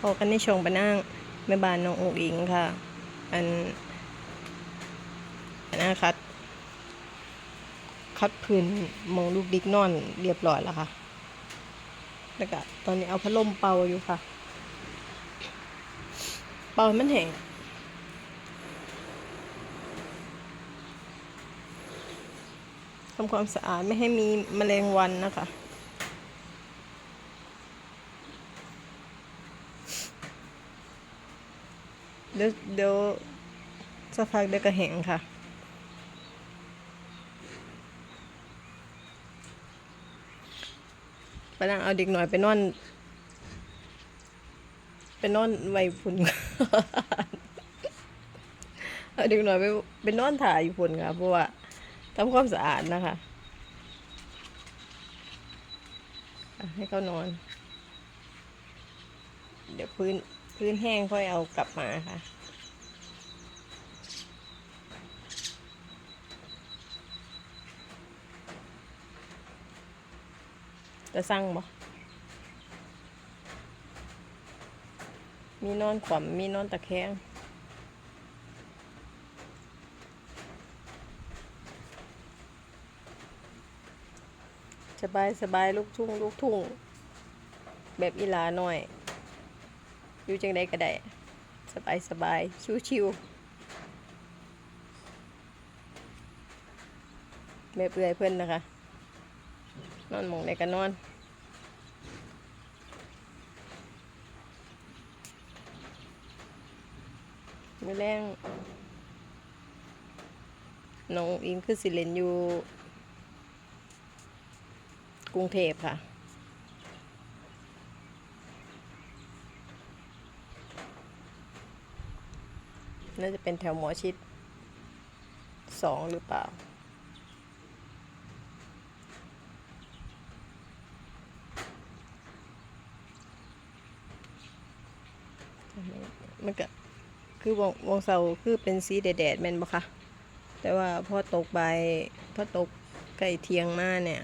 พอกันในช่วงปะนั่งแม่บ้านน้องอุกอิงค่ะ อันอันนั้นคัด คัดพื้นมองลูกดิกนอนเรียบร้อยแล้วค่ะ แล้วก็ตอนนี้เอาพัดลมเป่าอยู่ค่ะ เป่ามันแห้งทำความสะอาดไม่ให้มีแมลงวันนะคะ ดี๋ยวเดี๋ยวสักพักเดี๋ยวก็แห้งค่ะ ไปนั่งเอาเด็กหน่อยไปนอน ไปนอนไว้พุ่นเอาเด็กหน่อยไปไปนอนถ่ายอยู่พุ่นค่ะเพราะว่าทำความสะอาดนะคะอะให้เขานอน เดี๋ยวพื้น พื้นแห้งค่อยเอากลับมาค่ะ จะสั่งบ่มีนอนขวำมีนอนตะแคงสบายสบายลูกทุ่งลูกทุ่ง แบบอีหลาหน่อย อยู่จังใดก็ได้ สบายสบายชิวชิวแบบเอื่อยเพื่อนนะคะ นอนมองในกันนอนมือแรงน้องอิงคือสิเลนอยู่ กรุงเทพค่ะ น่าจะเป็นแถวหมอชิดสองหรือเปล่า มันก็คือวงวงเสาคือเป็นสีแดดๆแม่นบ่คะแต่ว่าพอตกใบพอตกใกล้เทียงมาเนี่ย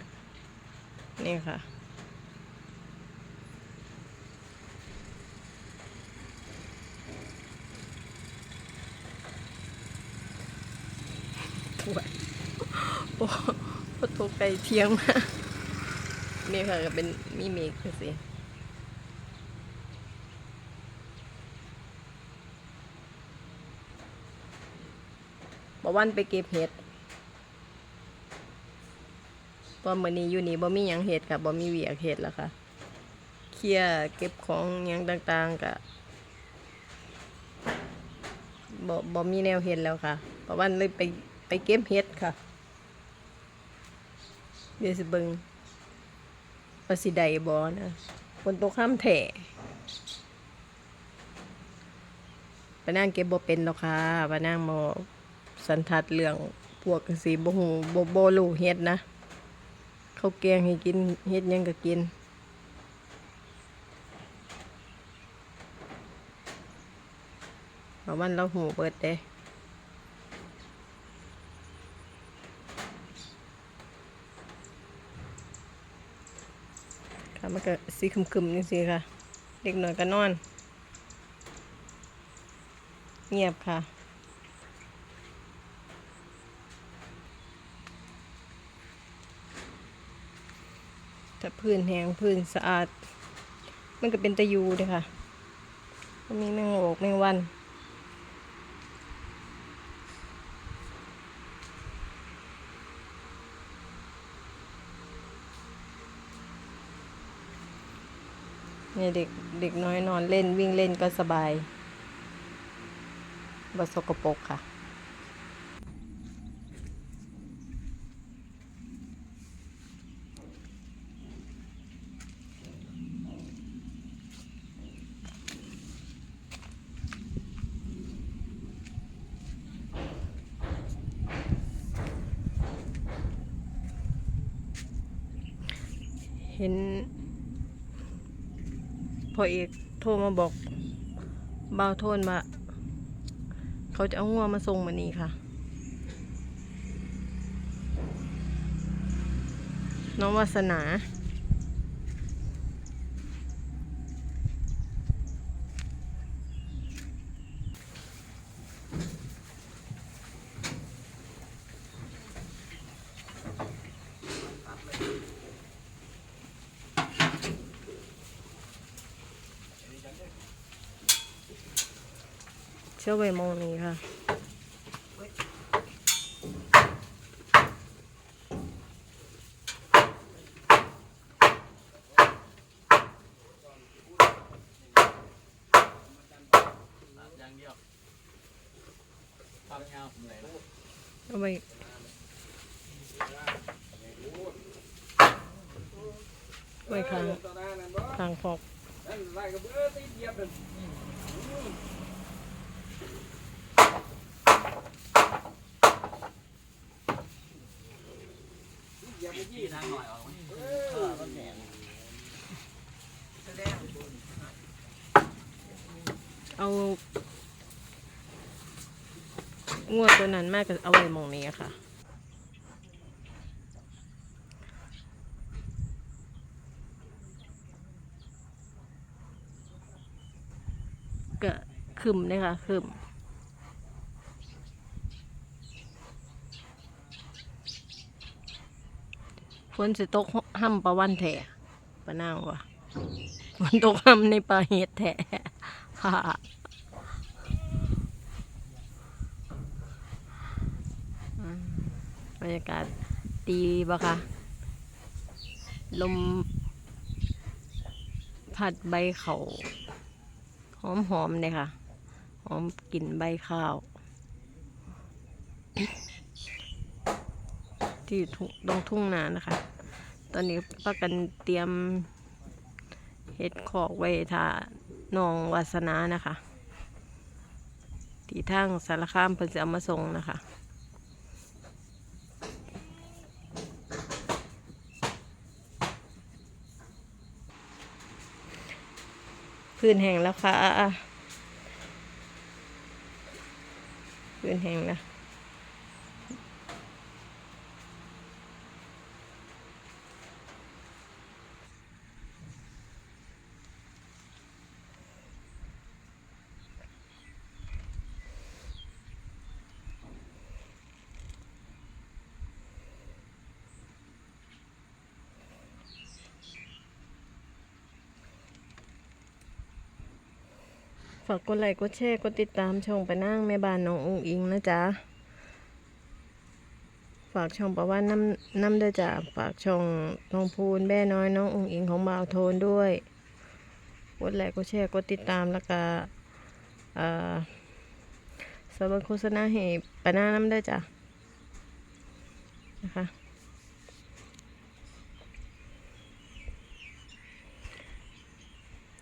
นี่ค่ะ ถวยโอ้พอตกใกล้เทียงมานี่ค่ะก็เป็นมีเมฆสิบ่วันไปเก็บเห็ดเพราะมื้อนี้อยู่นี่บ่มีหยังเห็ดค่ะบ่มีเวียกเห็ดแล้วค่ะเคลียร์เก็บของหยังต่างๆก็บ่บ่มีแนวเห็ดแล้วค่ะเพราะวันเลยไป ไปเก็บเห็ดค่ะ เดี๋ยวสิเบิงว่าสิไดบ่นะฝนตกห้ามแท้ไปนั่งเก็บบ่เป็นหรอกค่ะไปนั่งบ่สันทัดเรื่องพวกสีบหูโบโบลูเฮ็ดนะเขาวแกงให้กินเฮ็ดยังก็กินเพราะมันเราหูเปิดเด้ ค่ะมันก็สีคึมๆนี่สิค่ะ เด็กหน่อยก็นอน เงียบค่ะถ้าพื้นแห้งพื้นสะอาด มันก็เป็นตะยูเลยค่ะ มีแมงโอกแมงวัน เนี่ยเด็กเด็กน้อยนอนเล่นวิ่งเล่นก็สบายบสกปรกค่ะ เห็น พ่อเอกโทรมาบอกบ่าวโทนมา เขาจะเอางัวมาส่งมานี่ค่ะ น้องวาสนา สื้อไว้มองนี้ค่ะ อย่างเดียวความยาวผมเลยนะเอาไว้ไว้ข้างข้างฟอกที่ทางหน่อยออกไหมเออ ต้นแหนเอางวดตัวนั้นมากก็เอาไว้มองนี้ค่ะ ก็ขึ้มเลยค่ะขึ้ม ฝนสิตกห้ำประวันแท้ปะนางวะฝนตกห้ำในปลาเห็ดแท้ค่ะบรรยากาศดีปะคะลมผัดใบเขาหอมๆเลยค่ะ หอมกลิ่นใบข้าว ที่อยู่ทุ่งตรงทุ่งนานะคะ ตอนนี้ป้ากันเตรียมเห็ดขอกไว้ทานองวาสนานะคะ ที่ทางสารคามเพิ่นจะเอามาส่งนะคะพื้นแห้งแล้วค่ะพื้นแห้งแล้ว ฝากกดไลค์กดแชร์กดติดตามช่องไปนั่งแม่บ้านน้องอุ้งอิงนะจ๊ะ ฝากช่องประวันน้ำน้ำด้วยจ้ะฝากช่องน้องพูนแม่น้อยน้องอุ้งอิงของบ่าวโทนด้วย กดไลค์กดแชร์กดติดตามแล้วก็อ่อสบับโฆษณาให้ปะหน้าน้ำด้วยจ้ะนะคะ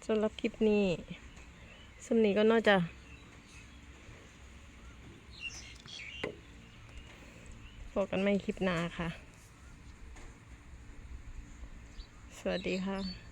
สำหรับคลิปนี้ สมนี้ก็น่าจะพบกันไม่คลิปหน้าค่ะ สวัสดีค่ะ